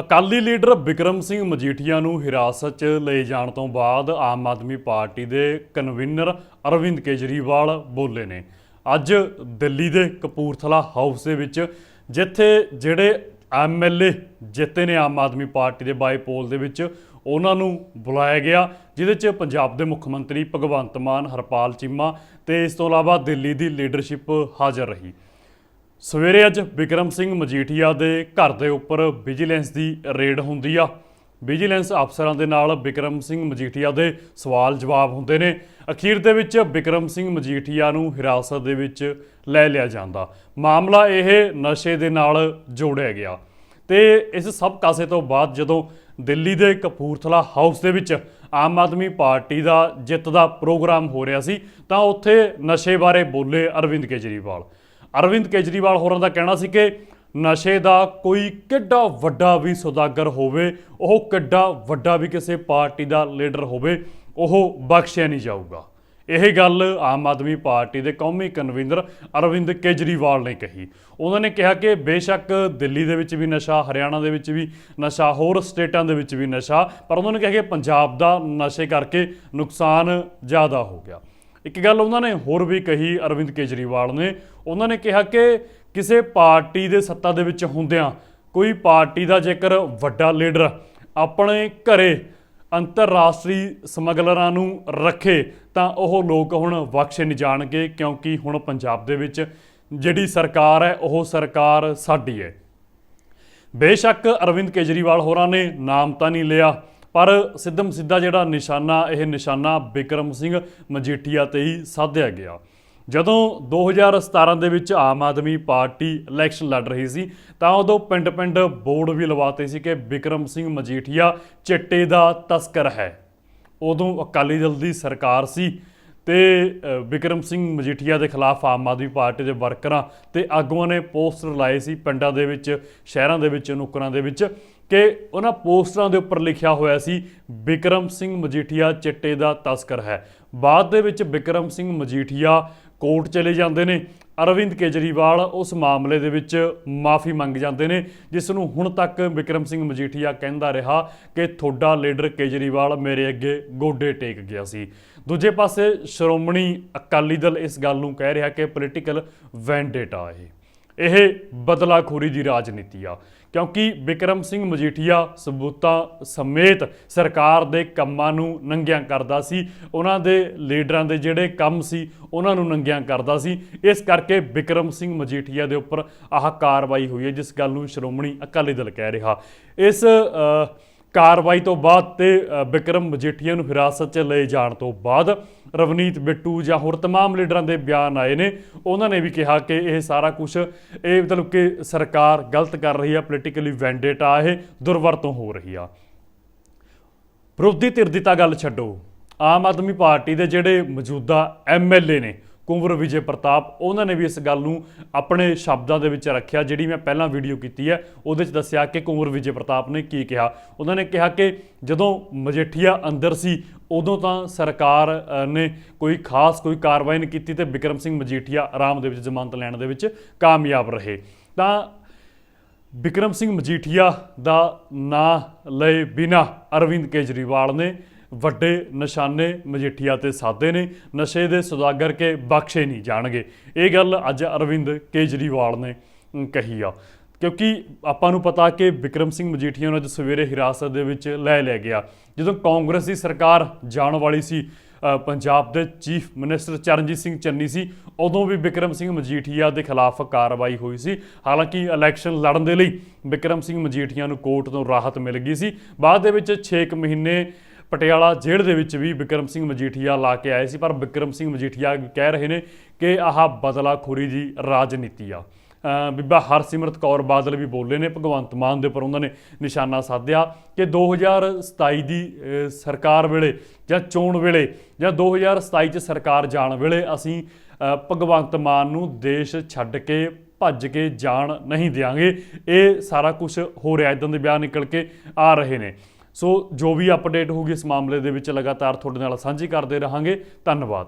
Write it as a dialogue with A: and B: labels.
A: Akali leader Vikram Singh Majithia ਨੂੰ ਹਿਰਾਸਤ 'ਚ ਲਏ ਜਾਣ ਤੋਂ ਬਾਅਦ ਆਮ ਆਦਮੀ ਪਾਰਟੀ ਦੇ ਕਨਵੀਨਰ ਅਰਵਿੰਦ ਕੇਜਰੀਵਾਲ ਬੋਲੇ ਨੇ। ਅੱਜ ਦਿੱਲੀ ਦੇ ਕਪੂਰਥਲਾ ਹਾਊਸ ਦੇ ਵਿੱਚ, ਜਿੱਥੇ ਜਿਹੜੇ ਐਮਐਲਏ ਜਿੱਤੇ ਨੇ ਆਮ ਆਦਮੀ ਪਾਰਟੀ ਦੇ ਬਾਈਪੋਲ ਦੇ ਵਿੱਚ, ਉਹਨਾਂ ਨੂੰ ਬੁਲਾਇਆ ਗਿਆ, ਜਿਹਦੇ 'ਚ ਪੰਜਾਬ ਦੇ ਮੁੱਖ ਮੰਤਰੀ ਭਗਵੰਤ ਮਾਨ, ਹਰਪਾਲ ਚੀਮਾ ਤੇ ਇਸ ਤੋਂ ਇਲਾਵਾ ਦਿੱਲੀ ਦੀ ਲੀਡਰਸ਼ਿਪ ਹਾਜ਼ਰ ਰਹੀ। ਸਵੇਰੇ ਅੱਜ ਵਿਕਰਮ ਸਿੰਘ ਮਜੀਠੀਆ ਦੇ ਘਰ ਦੇ ਉੱਪਰ ਵਿਜੀਲੈਂਸ ਦੀ ਰੇਡ ਹੁੰਦੀ ਆ। ਵਿਜੀਲੈਂਸ ਅਫਸਰਾਂ ਦੇ ਨਾਲ ਵਿਕਰਮ ਸਿੰਘ ਮਜੀਠੀਆ ਦੇ ਸਵਾਲ ਜਵਾਬ ਹੁੰਦੇ ਨੇ। ਅਖੀਰ ਦੇ ਵਿੱਚ ਵਿਕਰਮ ਸਿੰਘ ਮਜੀਠੀਆ ਨੂੰ ਹਿਰਾਸਤ ਦੇ ਵਿੱਚ ਲੈ ਲਿਆ ਜਾਂਦਾ। ਮਾਮਲਾ ਇਹ ਨਸ਼ੇ ਦੇ ਨਾਲ ਜੋੜਿਆ ਗਿਆ। ਤੇ ਇਸ ਸਭ ਕਾਸੇ ਤੋਂ ਬਾਅਦ ਜਦੋਂ ਦਿੱਲੀ ਦੇ ਕਪੂਰਥਲਾ ਹਾਊਸ ਦੇ ਵਿੱਚ ਆਮ ਆਦਮੀ ਪਾਰਟੀ ਦਾ ਜਿੱਤ ਦਾ ਪ੍ਰੋਗਰਾਮ ਹੋ ਰਿਹਾ ਸੀ, ਤਾਂ ਉੱਥੇ ਨਸ਼ੇ ਬਾਰੇ ਬੋਲੇ ਅਰਵਿੰਦ ਕੇਜਰੀਵਾਲ। ਅਰਵਿੰਦ ਕੇਜਰੀਵਾਲ ਹੋਰਾਂ ਦਾ ਕਹਿਣਾ ਸੀ ਕਿ ਨਸ਼ੇ ਦਾ ਕੋਈ ਕਿੱਡਾ ਵੱਡਾ ਵੀ ਸੌਦਾਗਰ ਹੋਵੇ, ਉਹ ਕਿੱਡਾ ਵੱਡਾ ਵੀ ਕਿਸੇ ਪਾਰਟੀ ਦਾ ਲੀਡਰ ਹੋਵੇ, ਉਹ ਬਖਸ਼ਿਆ ਨਹੀਂ ਜਾਊਗਾ। ਇਹ ਗੱਲ ਆਮ ਆਦਮੀ ਪਾਰਟੀ ਦੇ ਕੌਮੀ ਕਨਵੀਨਰ ਅਰਵਿੰਦ ਕੇਜਰੀਵਾਲ ਨੇ ਕਹੀ। ਉਹਨਾਂ ਨੇ ਕਿਹਾ ਕਿ ਬੇਸ਼ੱਕ ਦਿੱਲੀ ਦੇ ਵਿੱਚ ਵੀ ਨਸ਼ਾ, ਹਰਿਆਣਾ ਦੇ ਵਿੱਚ ਵੀ ਨਸ਼ਾ, ਹੋਰ ਸਟੇਟਾਂ ਦੇ ਵਿੱਚ ਵੀ ਨਸ਼ਾ, ਪਰ ਉਹਨਾਂ ਨੇ ਕਿਹਾ ਕਿ ਪੰਜਾਬ ਦਾ ਨਸ਼ੇ ਕਰਕੇ ਨੁਕਸਾਨ ਜ਼ਿਆਦਾ ਹੋ ਗਿਆ। ਇੱਕ ਗੱਲ ਉਹਨਾਂ ਨੇ ਹੋਰ ਵੀ ਕਹੀ ਅਰਵਿੰਦ ਕੇਜਰੀਵਾਲ ਨੇ। ਉਹਨਾਂ ਨੇ ਕਿਹਾ ਕਿ ਕਿਸੇ ਪਾਰਟੀ ਦੇ ਸੱਤਾ ਦੇ ਵਿੱਚ ਹੁੰਦਿਆਂ ਕੋਈ ਪਾਰਟੀ ਦਾ ਜੇਕਰ ਵੱਡਾ ਲੀਡਰ ਆਪਣੇ ਘਰੇ ਅੰਤਰਰਾਸ਼ਟਰੀ ਸਮਗਲਰਾਂ ਨੂੰ ਰੱਖੇ, ਤਾਂ ਉਹ ਲੋਕ ਹੁਣ ਬਖਸ਼ੇ ਨਹੀਂ ਜਾਣਗੇ, ਕਿਉਂਕਿ ਹੁਣ ਪੰਜਾਬ ਦੇ ਵਿੱਚ ਜਿਹੜੀ ਸਰਕਾਰ ਹੈ, ਉਹ ਸਰਕਾਰ ਸਾਡੀ ਹੈ। ਬੇਸ਼ੱਕ ਅਰਵਿੰਦ ਕੇਜਰੀਵਾਲ ਹੋਰਾਂ ਨੇ ਨਾਮ ਤਾਂ ਨਹੀਂ ਲਿਆ। ਪਰ ਸਿੱਧਮ ਸਿੱਧਾ ਜਿਹੜਾ ਨਿਸ਼ਾਨਾ ਇਹ ਨਿਸ਼ਾਨਾ ਬਿਕਰਮ ਸਿੰਘ ਮਜੀਠੀਆ ਤੇ ਹੀ ਸਾਧਿਆ ਗਿਆ। ਜਦੋਂ 2017 ਦੇ ਵਿੱਚ ਆਮ ਆਦਮੀ ਪਾਰਟੀ ਇਲੈਕਸ਼ਨ ਲੜ ਰਹੀ ਸੀ ਤਾਂ ਉਦੋਂ ਪਿੰਡ-ਪਿੰਡ ਬੋਰਡ ਵੀ ਲਵਾਤੇ ਸੀ ਕਿ ਬਿਕਰਮ ਸਿੰਘ ਮਜੀਠੀਆ ਚਿੱਟੇ ਦਾ ਤਸਕਰ ਹੈ। ਉਦੋਂ ਅਕਾਲੀ ਦਲ ਦੀ ਸਰਕਾਰ ਸੀ ਤੇ ਅ, ਵਿਕਰਮ ਸਿੰਘ ਮਜੀਠੀਆ ਦੇ ਖਿਲਾਫ ਆਮ ਆਦਮੀ ਪਾਰਟੀ ਦੇ ਵਰਕਰਾਂ ਤੇ ਆਗੂਆਂ ਨੇ ਪੋਸਟਰ ਲਾਏ ਸੀ ਪਿੰਡਾਂ ਦੇ ਵਿੱਚ ਸ਼ਹਿਰਾਂ ਦੇ ਵਿੱਚ ਨੁਕਰਾਂ ਦੇ ਵਿੱਚ। ਕਿ ਉਹਨਾਂ ਪੋਸਟਰਾਂ ਦੇ ਉੱਪਰ ਲਿਖਿਆ ਹੋਇਆ ਸੀ ਵਿਕਰਮ ਸਿੰਘ ਮਜੀਠੀਆ ਚਿੱਟੇ ਦਾ ਤਸਕਰ ਹੈ। ਬਾਅਦ ਦੇ ਵਿੱਚ ਵਿਕਰਮ ਸਿੰਘ ਮਜੀਠੀਆ ਕੋਰਟ ਚਲੇ ਜਾਂਦੇ ਨੇ। ਅਰਵਿੰਦ ਕੇਜਰੀਵਾਲ ਉਸ ਮਾਮਲੇ ਦੇ ਵਿੱਚ ਮਾਫੀ ਮੰਗ ਜਾਂਦੇ ਨੇ, ਜਿਸ ਨੂੰ ਹੁਣ ਤੱਕ ਵਿਕਰਮ ਸਿੰਘ ਮਜੀਠੀਆ ਕਹਿੰਦਾ ਰਿਹਾ ਕਿ ਤੁਹਾਡਾ ਲੀਡਰ ਕੇਜਰੀਵਾਲ ਮੇਰੇ ਅੱਗੇ ਗੋਡੇ ਟੇਕ ਗਿਆ ਸੀ। ਦੂਜੇ ਪਾਸੇ ਸ਼੍ਰੋਮਣੀ ਅਕਾਲੀ ਦਲ ਇਸ ਗੱਲ ਨੂੰ ਕਹਿ ਰਿਹਾ ਕਿ ਪੋਲੀਟੀਕਲ ਵੈਂਡੇਟਾ ਇਹ। ਇਹ ਬਦਲਾਖੋਰੀ ਦੀ ਰਾਜਨੀਤੀ ਆ। ਕਿਉਂਕਿ ਵਿਕਰਮ ਸਿੰਘ ਮਜੀਠੀਆ ਸਬੂਤਾਂ ਸਮੇਤ ਸਰਕਾਰ ਦੇ ਕੰਮਾਂ ਨੂੰ ਨੰਗਿਆਂ ਕਰਦਾ ਸੀ। ਉਹਨਾਂ ਦੇ ਲੀਡਰਾਂ ਦੇ ਜਿਹੜੇ ਕੰਮ ਸੀ, ਉਹਨਾਂ ਨੂੰ ਨੰਗਿਆਂ ਕਰਦਾ ਸੀ। ਇਸ ਕਰਕੇ ਵਿਕਰਮ ਸਿੰਘ ਮਜੀਠੀਆ ਦੇ ਉੱਪਰ ਆਹ ਕਾਰਵਾਈ ਹੋਈ ਹੈ, ਜਿਸ ਗੱਲ ਨੂੰ ਸ਼੍ਰੋਮਣੀ ਅਕਾਲੀ ਦਲ ਕਹਿ ਰਿਹਾ। ਇਸ ਕਾਰਵਾਈ ਤੋਂ ਬਾਅਦ ਤੇ ਅ, ਵਿਕਰਮ ਮਜੀਠੀਆ ਨੂੰ ਹਿਰਾਸਤ 'ਚ ਲਏ ਜਾਣ ਤੋਂ ਬਾਅਦ ਰਵਨੀਤ ਬਿੱਟੂ ਜਾਂ ਹੋਰ तमाम ਲੀਡਰਾਂ ਦੇ ਬਿਆਨ ਆਏ ਨੇ ਉਹਨਾਂ ਨੇ ਵੀ ਕਿਹਾ ਕਿ ਇਹ ਸਾਰਾ ਕੁਝ ਇਹ ਮਤਲਬ ਕਿ ਸਰਕਾਰ ਗਲਤ ਕਰ ਰਹੀ ਆ ਪੋਲੀਟੀਕਲੀ ਵੈਂਡੇਟਾ ਇਹ ਦੁਰਵਰਤੋਂ ਹੋ ਰਹੀ ਆ ਵਿਰੋਧੀ ਧਿਰ ਦੀ ਤਾਂ ਗੱਲ ਛੱਡੋ ਆਮ ਆਦਮੀ ਪਾਰਟੀ ਦੇ ਜਿਹੜੇ ਮੌਜੂਦਾ ਐਮਐਲਏ ਨੇ ਕੁੰਵਰ ਵਿਜੇ ਪ੍ਰਤਾਪ, ਉਹਨਾਂ ਨੇ ਵੀ ਇਸ ਗੱਲ ਨੂੰ ਆਪਣੇ ਸ਼ਬਦਾਂ ਦੇ ਵਿੱਚ ਰੱਖਿਆ, ਜਿਹੜੀ ਮੈਂ ਪਹਿਲਾਂ ਵੀਡੀਓ ਕੀਤੀ ਹੈ, ਉਹਦੇ 'ਚ ਦੱਸਿਆ ਕਿ ਕੁੰਵਰ ਵਿਜੇ ਪ੍ਰਤਾਪ ਨੇ ਕੀ ਕਿਹਾ। ਉਹਨਾਂ ਨੇ ਕਿਹਾ ਕਿ ਜਦੋਂ ਮਜੀਠੀਆ ਅੰਦਰ ਸੀ, ਉਦੋਂ ਤਾਂ ਸਰਕਾਰ ਨੇ ਕੋਈ ਖਾਸ ਕੋਈ ਕਾਰਵਾਈ ਨਹੀਂ ਕੀਤੀ ਤੇ ਵਿਕਰਮ ਸਿੰਘ ਮਜੀਠੀਆ ਆਰਾਮ ਦੇ ਵਿੱਚ ਜ਼ਮਾਨਤ ਲੈਣ ਦੇ ਵਿੱਚ ਕਾਮਯਾਬ ਰਹੇ। ਤਾਂ ਵਿਕਰਮ ਸਿੰਘ ਮਜੀਠੀਆ ਦਾ ਨਾਂ ਲਏ ਬਿਨਾ ਅਰਵਿੰਦ ਕੇਜਰੀਵਾਲ ਨੇ ਵੱਡੇ ਨਿਸ਼ਾਨੇ ਮਜੀਠੀਆ ਤੇ ਸਾਦੇ ਨੇ, ਨਸ਼ੇ ਦੇ ਸੁਦਾਗਰ ਕੇ ਬਖਸ਼ੇ ਨਹੀਂ ਜਾਣਗੇ। ਇਹ ਗੱਲ ਅੱਜ ਅਰਵਿੰਦ ਕੇਜਰੀਵਾਲ ਨੇ ਕਹੀ ਆ। ਕਿਉਂਕਿ ਆਪਾਂ ਨੂੰ ਪਤਾ ਕਿ ਵਿਕਰਮ ਸਿੰਘ ਮਜੀਠੀਆ ਨੂੰ ਅੱਜ ਸਵੇਰੇ ਹਿਰਾਸਤ ਦੇ ਵਿੱਚ ਲੈ ਲਿਆ ਗਿਆ। ਜਦੋਂ ਕਾਂਗਰਸ ਦੀ ਸਰਕਾਰ ਜਾਣ ਵਾਲੀ ਸੀ ਪੰਜਾਬ ਦੇ ਚੀਫ ਮਿਨਿਸਟਰ ਚਰਨਜੀਤ ਸਿੰਘ ਚੰਨੀ ਸੀ, ਉਦੋਂ ਵੀ ਵਿਕਰਮ ਸਿੰਘ ਮਜੀਠੀਆ ਦੇ ਖਿਲਾਫ ਕਾਰਵਾਈ ਹੋਈ ਸੀ। ਹਾਲਾਂਕਿ ਇਲੈਕਸ਼ਨ ਲੜਨ ਦੇ ਲਈ ਵਿਕਰਮ ਸਿੰਘ ਮਜੀਠੀਆ ਨੂੰ ਕੋਰਟ ਤੋਂ ਰਾਹਤ ਮਿਲ ਗਈ ਸੀ। ਬਾਅਦ ਦੇ ਵਿੱਚ 6 ਮਹੀਨੇ ਪਟਿਆਲਾ ਜੇਲ੍ਹ ਦੇ ਵਿੱਚ ਵੀ ਵਿਕਰਮ ਸਿੰਘ ਮਜੀਠੀਆ ਲਾ ਕੇ ਆਏ ਸੀ, ਪਰ ਵਿਕਰਮ ਸਿੰਘ ਮਜੀਠੀਆ ਕਹਿ ਰਹੇ ਨੇ ਕਿ ਆਹ ਬਦਲਾਖੋਰੀ ਦੀ ਰਾਜਨੀਤੀ ਆ। ਬੀਬਾ ਹਰਸਿਮਰਤ ਕੌਰ ਬਾਦਲ ਵੀ ਬੋਲੇ ਨੇ, ਭਗਵੰਤ ਮਾਨ ਦੇ ਉੱਪਰ ਉਹਨਾਂ ਨੇ ਨਿਸ਼ਾਨਾ ਸਾਧਿਆ ਕਿ 2027 ਦੀ ਸਰਕਾਰ ਵੇਲੇ ਜਾਂ ਚੋਣ ਵੇਲੇ ਜਾਂ 2027 ਚ ਸਰਕਾਰ ਜਾਣ ਵੇਲੇ ਅਸੀਂ ਭਗਵੰਤ ਮਾਨ ਨੂੰ ਦੇਸ਼ ਛੱਡ ਕੇ, ਭੱਜ ਕੇ ਜਾਣ ਨਹੀਂ ਦਿਆਂਗੇ। ਇਹ ਸਾਰਾ ਕੁਝ ਹੋ ਰਿਹਾ ਇਦਾਂ ਦੇ ਬਿਆਨ ਨਿਕਲ ਕੇ ਆ ਰਹੇ ਨੇ। ਸੋ ਜੋ ਵੀ ਅਪਡੇਟ ਹੋਊਗੀ ਇਸ ਮਾਮਲੇ ਦੇ ਵਿੱਚ ਲਗਾਤਾਰ ਤੁਹਾਡੇ ਨਾਲ ਸਾਂਝੀ ਕਰਦੇ ਰਹਾਂਗੇ। ਧੰਨਵਾਦ।